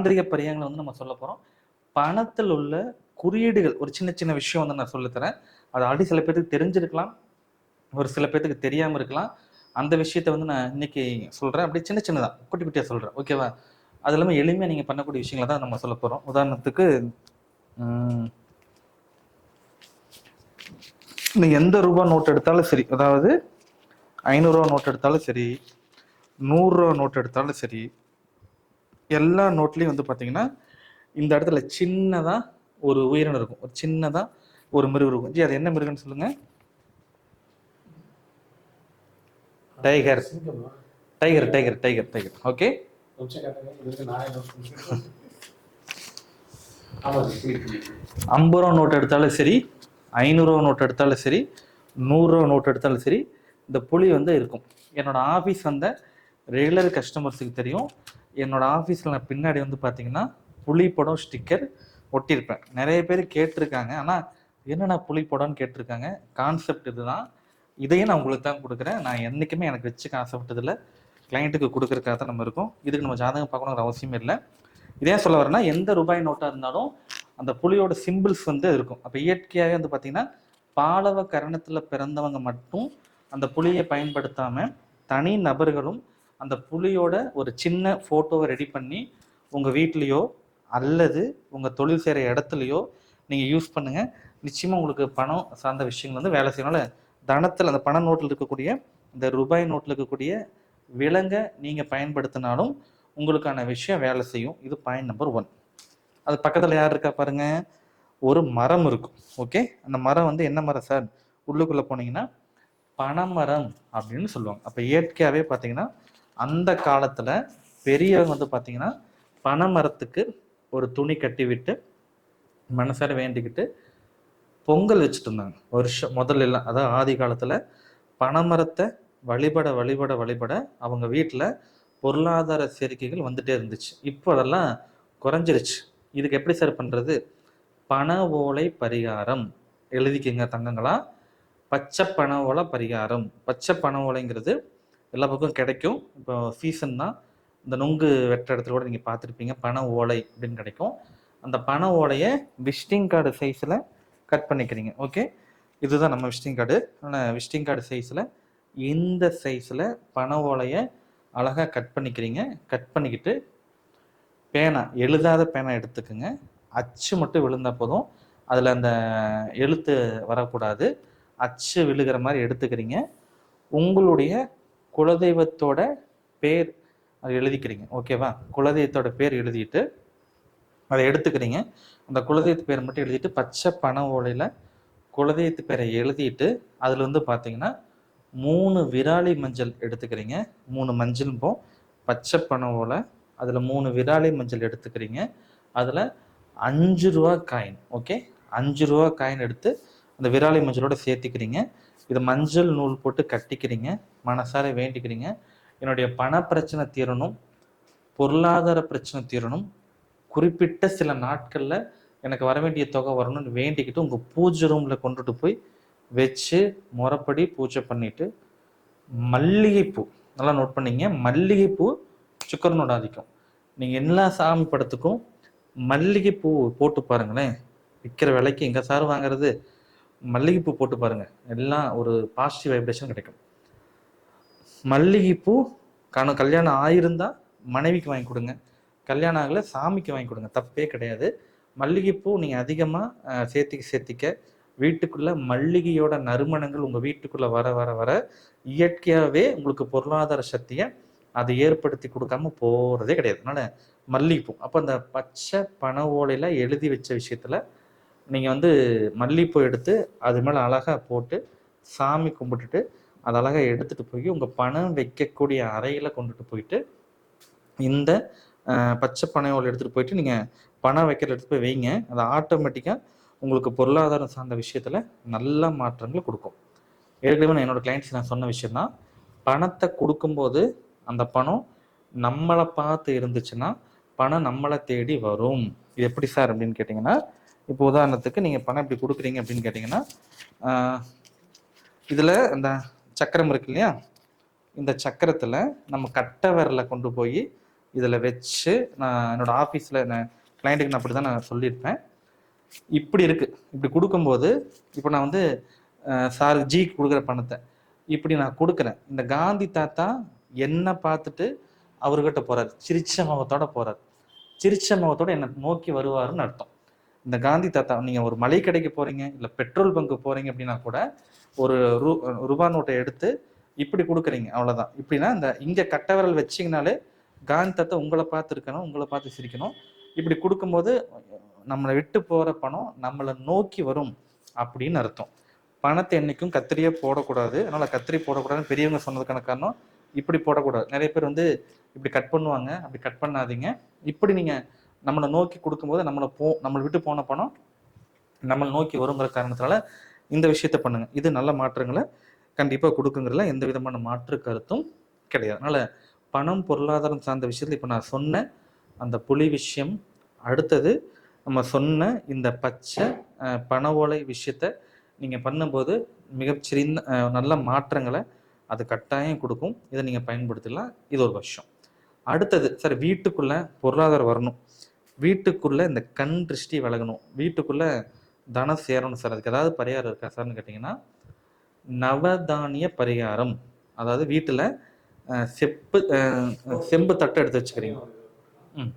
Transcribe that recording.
தாந்திரிக பரியங்களை வந்து நம்ம சொல்ல போகிறோம் பணத்தில் உள்ள குறியீடுகள் ஒரு சின்ன சின்ன விஷயம் வந்து நான் சொல்லித்தரேன் அது ஆல்ரெடி சில பேருக்கு தெரிஞ்சிருக்கலாம். ஒரு சில பேர்த்துக்கு தெரியாமல் இருக்கலாம். அந்த விஷயத்த வந்து நான் இன்னைக்கு சொல்கிறேன் அப்படியே சின்ன சின்னதாக குட்டி குட்டியாக சொல்கிறேன் ஓகேவா அது இல்லாமல் எளிமையாக நீங்கள் பண்ணக்கூடிய விஷயங்களை தான் நம்ம சொல்ல போகிறோம் உதாரணத்துக்கு நீங்கள் எந்த ரூபா நோட் எடுத்தாலும் சரி அதாவது ஐநூறுரூவா நோட் எடுத்தாலும் சரி நூறுரூவா நோட் எடுத்தாலும் சரி எல்லா நோட்லேயும் வந்து பார்த்தீங்கன்னா இந்த இடத்துல சின்னதாக ஒரு உயிரினம் இருக்கும். ஒரு சின்னதாக ஒரு மிருகம் இருக்கும். ஜி அது என்ன மிருகம்னு சொல்லுங்க? Tiger. Tiger tiger tiger tiger. Okay? ஐம்பது ரூபா நோட் எடுத்தாலும் சரி ஐநூறுரூவா நோட் எடுத்தாலும் சரி நூறுரூவா நோட் எடுத்தாலும் சரி இந்த புலி வந்து இருக்கும். என்னோட ஆஃபீஸ் வந்த ரெகுலர் கஸ்டமர்ஸுக்கு தெரியும். என்னோட ஆஃபீஸில் நான் பின்னாடி வந்து பார்த்தீங்கன்னா புளிப்படம் ஸ்டிக்கர் ஒட்டியிருப்பேன். நிறைய பேர் கேட்டிருக்காங்க. ஆனால் என்னென்ன புலி கேட்டிருக்காங்க? கான்செப்ட் இதுதான். இதையும் நான் உங்களுக்கு தான் கொடுக்குறேன். நான் என்றைக்குமே எனக்கு வச்சுக்க ஆசைப்பட்டதில்லை கிளைண்ட்டுக்கு கொடுக்குறக்காக தான் நம்ம இருக்கும். இதுக்கு நம்ம ஜாதகம் பார்க்கணுங்கிற அவசியம் இல்லை. இதே சொல்ல வரேன்னா எந்த ரூபாய் நோட்டாக இருந்தாலும் அந்த புலியோட சிம்பிள்ஸ் வந்து இருக்கும். அப்போ இயற்கையாகவே வந்து பார்த்தீங்கன்னா பாலவ கரணத்தில் பிறந்தவங்க மட்டும் அந்த புலியை பயன்படுத்தாமல் தனி நபர்களும் அந்த புலியோட ஒரு சின்ன ஃபோட்டோவை ரெடி பண்ணி உங்கள் வீட்லேயோ அல்லது உங்கள் தொழில் செய்கிற இடத்துலையோ நீங்கள் யூஸ் பண்ணுங்கள் நிச்சயமாக உங்களுக்கு பணம் சார்ந்த விஷயங்கள் வந்து வேலை செய்யணும்ல தனத்தில் அந்த பண நோட்டில் இருக்கக்கூடிய இந்த ரூபாய் நோட்டில் இருக்கக்கூடிய விலங்கை நீங்கள் பயன்படுத்தினாலும் உங்களுக்கான விஷயம் வேலை செய்யும். இது பாயிண்ட் நம்பர் ஒன் அது பக்கத்தில் யார் இருக்கா பாருங்க? ஒரு மரம் இருக்கும். ஓகே அந்த மரம் வந்து என்ன மரம் சார்? உள்ளுக்குள்ளே போனீங்கன்னா பனைமரம் அப்படின்னு சொல்லுவாங்க. அப்போ இயற்கையாகவே பார்த்தீங்கன்னா அந்த காலத்தில் பெரியவங்க வந்து பார்த்தீங்கன்னா பனைமரத்துக்கு ஒரு துணி கட்டி விட்டு மனசார வேண்டிக்கிட்டு பொங்கல் வச்சுட்டு இருந்தாங்க. வருஷம் முதல்ல எல்லாம் அதாவது ஆதி காலத்தில் பனைமரத்தை வழிபட வழிபட வழிபட அவங்க வீட்டில் பொருளாதார சேர்க்கைகள் வந்துட்டே இருந்துச்சு. இப்போ அதெல்லாம் குறைஞ்சிருச்சு. இதுக்கு எப்படி சார் பண்ணுறது பண ஓலை பரிகாரம். எழுதிக்கிங்க தங்கங்களா. பச்சை பண ஓலை பரிகாரம். பச்சை பண ஓலைங்கிறது எல்லா பக்கம் கிடைக்கும். இப்போ சீசன் தான் இந்த நுங்கு வெட்டுற இடத்துல கூட நீங்கள் பார்த்துருப்பீங்க. பண ஓலை அப்படின்னு கிடைக்கும். அந்த பண ஓலையை விசிட்டிங் கார்டு சைஸில் கட் பண்ணிக்கிறீங்க. ஓகே? இதுதான் நம்ம விசிட்டிங் கார்டு. ஆனால் விசிட்டிங் கார்டு சைஸில் இந்த சைஸில் பண ஓலையை அழகாக கட் பண்ணிக்கிறீங்க. கட் பண்ணிக்கிட்டு பேனா எழுதாத பேனா எடுத்துக்கோங்க. அச்சு மட்டும் விழுந்தா போதும். அதில் அந்த எழுத்து வரக்கூடாது. அச்சு விழுகிற மாதிரி எடுத்துக்கிறீங்க. உங்களுடைய குலதெய்வத்தோட பேர் அதை எழுதிக்கிறீங்க. ஓகேவா குலதெய்வத்தோட பேர் எழுதிட்டு அதை எடுத்துக்கிறீங்க. அந்த குலதெய்வத்து பேர் மட்டும் எழுதிட்டு பச்சை பண ஓலையில் குலதெய்வத்து பேரை எழுதிட்டு அதில் வந்து பார்த்தீங்கன்னா மூணு விராலி மஞ்சள் எடுத்துக்கிறீங்க. மூணு மஞ்சள் போ பச்சை பண ஓலை அதில் மூணு விராலி மஞ்சள் எடுத்துக்கிறீங்க. அதில் அஞ்சு ரூபா காயின் ஓகே அஞ்சு ரூபா காயின் எடுத்து அந்த விராலி மஞ்சளோட சேர்த்திக்கிறீங்க. இது மஞ்சள் நூல் போட்டு கட்டிக்கிறீங்க மனசார வேண்டிக்கிறீங்க. என்னுடைய பண பிரச்சனை தீரணும் பொருளாதார பிரச்சனை தீரணும். குறிப்பிட்ட சில நாட்களில் எனக்கு வர வேண்டிய தொகை வரணும்னு வேண்டிக்கிட்டு உங்கள் பூஜை ரூமில் கொண்டுட்டு போய் வச்சு முறைப்படி பூஜை பண்ணிட்டு மல்லிகைப்பூ நல்லா நோட் பண்ணிங்க. மல்லிகைப்பூ சுக்கரனோட ஆதிக்கம். நீங்கள் எல்லா சாமி படத்துக்கும் மல்லிகைப்பூ போட்டு பாருங்களேன். விற்கிற விலைக்கு எங்கே சார் வாங்குறது? மல்லிகைப்பூ போட்டு பாருங்க. எல்லாம் ஒரு பாசிட்டிவ் வைப்ரேஷன் கிடைக்கும். மல்லிகைப்பூ கண கல்யாணம் ஆயிருந்தா மனைவிக்கு வாங்கி கொடுங்க. கல்யாணம் ஆகல சாமிக்கு வாங்கி கொடுங்க. தப்பே கிடையாது. மல்லிகைப்பூ நீங்கள் அதிகமாக சேர்த்திக்க சேர்த்திக்க. வீட்டுக்குள்ள மல்லிகையோட நறுமணங்கள் உங்கள் வீட்டுக்குள்ள வர வர வர இயற்கையாகவே உங்களுக்கு பொருளாதார சக்தியை அதை ஏற்படுத்தி கொடுக்காம போகிறதே கிடையாது. அதனால மல்லிகைப்பூ. அப்போ அந்த பச்சை பண ஓலையில் எழுதி வச்ச விஷயத்தில் நீங்கள் வந்து மல்லிகைப்பூ எடுத்து அது மேலே அழகாக போட்டு சாமி கும்பிட்டுட்டு அதை அழகாக எடுத்துகிட்டு போய் உங்கள் பணம் வைக்கக்கூடிய அறையில் கொண்டுட்டு போயிட்டு இந்த பச்சை பனை ஓலை எடுத்துகிட்டு போயிட்டு நீங்கள் பணம் வைக்கிற எடுத்து போய் வைங்க. அது ஆட்டோமேட்டிக்காக உங்களுக்கு பொருளாதாரம் சார்ந்த விஷயத்தில் நல்ல மாற்றங்கள் கொடுக்கும். ஏற்கனவே நான் என்னோடய கிளைண்ட்ஸ் நான் சொன்ன விஷயம் தான் பணத்தை கொடுக்கும்போது அந்த பணம் நம்மளை பார்த்து இருந்துச்சுன்னா பணம் நம்மளை தேடி வரும். இது எப்படி சார் அப்படின்னு கேட்டிங்கன்னா இப்போ உதாரணத்துக்கு நீங்கள் பணம் இப்படி கொடுக்குறீங்க அப்படின்னு கேட்டிங்கன்னா இதில் இந்த சக்கரம் இருக்கு இல்லையா? இந்த சக்கரத்தில் நம்ம கட்ட விரலை கொண்டு போய் இதில் வச்சு நான் என்னோட ஆஃபீஸில் நான் கிளைண்ட்டுக்கு நான் அப்படி தான் நான் சொல்லியிருப்பேன். இப்படி இருக்குது இப்படி கொடுக்கும்போது இப்போ நான் வந்து சார் ஜி கொடுக்குற பணத்தை இப்படி நான் கொடுக்குறேன். இந்த காந்தி தாத்தா என்னை பார்த்துட்டு அவர்கிட்ட போகிறார் சிரிச்ச முகத்தோட போகிறார் சிரிச்ச முகத்தோட என்னை நோக்கி வருவாருன்னு அர்த்தம். இந்த காந்தி தாத்தா நீங்கள் ஒரு மலை கடைக்கு போகிறீங்க இல்லை பெட்ரோல் பங்கு போகிறீங்க அப்படின்னா கூட ஒரு ரூ ரூபா நோட்டை எடுத்து இப்படி கொடுக்குறீங்க அவ்வளோதான் இப்படின்னா இந்த இங்கே கட்டவரல் வச்சிங்கனாலே காந்தி தாத்தா உங்களை பார்த்து இருக்கணும் உங்களை பார்த்து சிரிக்கணும். இப்படி கொடுக்கும்போது நம்மளை விட்டு போகிற பணம் நம்மளை நோக்கி வரும் அப்படின்னு அர்த்தம். பணத்தை என்றைக்கும் கத்திரியே போடக்கூடாது. அதனால் கத்திரி போடக்கூடாதுன்னு பெரியவங்க சொன்னதுக்கான காரணம் இப்படி போடக்கூடாது. நிறைய பேர் வந்து இப்படி கட் பண்ணுவாங்க அப்படி கட் பண்ணாதீங்க. இப்படி நீங்கள் நம்மளை நோக்கி கொடுக்கும்போது நம்மளை போ நம்மளை விட்டு போன பணம் நம்மளை நோக்கி வருங்கிற காரணத்தினால இந்த விஷயத்த பண்ணுங்க. இது நல்ல மாற்றங்களை கண்டிப்பாக கொடுக்குங்கிறதுல எந்த விதமான மாற்று கருத்தும் கிடையாது. அதனால் பணம் பொருளாதாரம் சார்ந்த விஷயத்துல இப்போ நான் சொன்ன அந்த புலி விஷயம் அடுத்தது நம்ம சொன்ன இந்த பச்சை பண ஓலை விஷயத்த நீங்கள் பண்ணும்போது மிகச்சிறந்த நல்ல மாற்றங்களை அது கட்டாயம் கொடுக்கும். இதை நீங்கள் பயன்படுத்தலாம். இது ஒரு வருஷம். அடுத்தது சார் வீட்டுக்குள்ளே பொருளாதாரம் வரணும். வீட்டுக்குள்ளே இந்த கண் திருஷ்டி விலகணும். வீட்டுக்குள்ளே தனம் சேரணும் சார். அதுக்கு ஏதாவது பரிகாரம் இருக்கா சார்னு கேட்டிங்கன்னா நவதானிய பரிகாரம். அதாவது வீட்டில் செப்பு செம்பு தட்டை எடுத்து வச்சுக்கிறீங்க. ம்.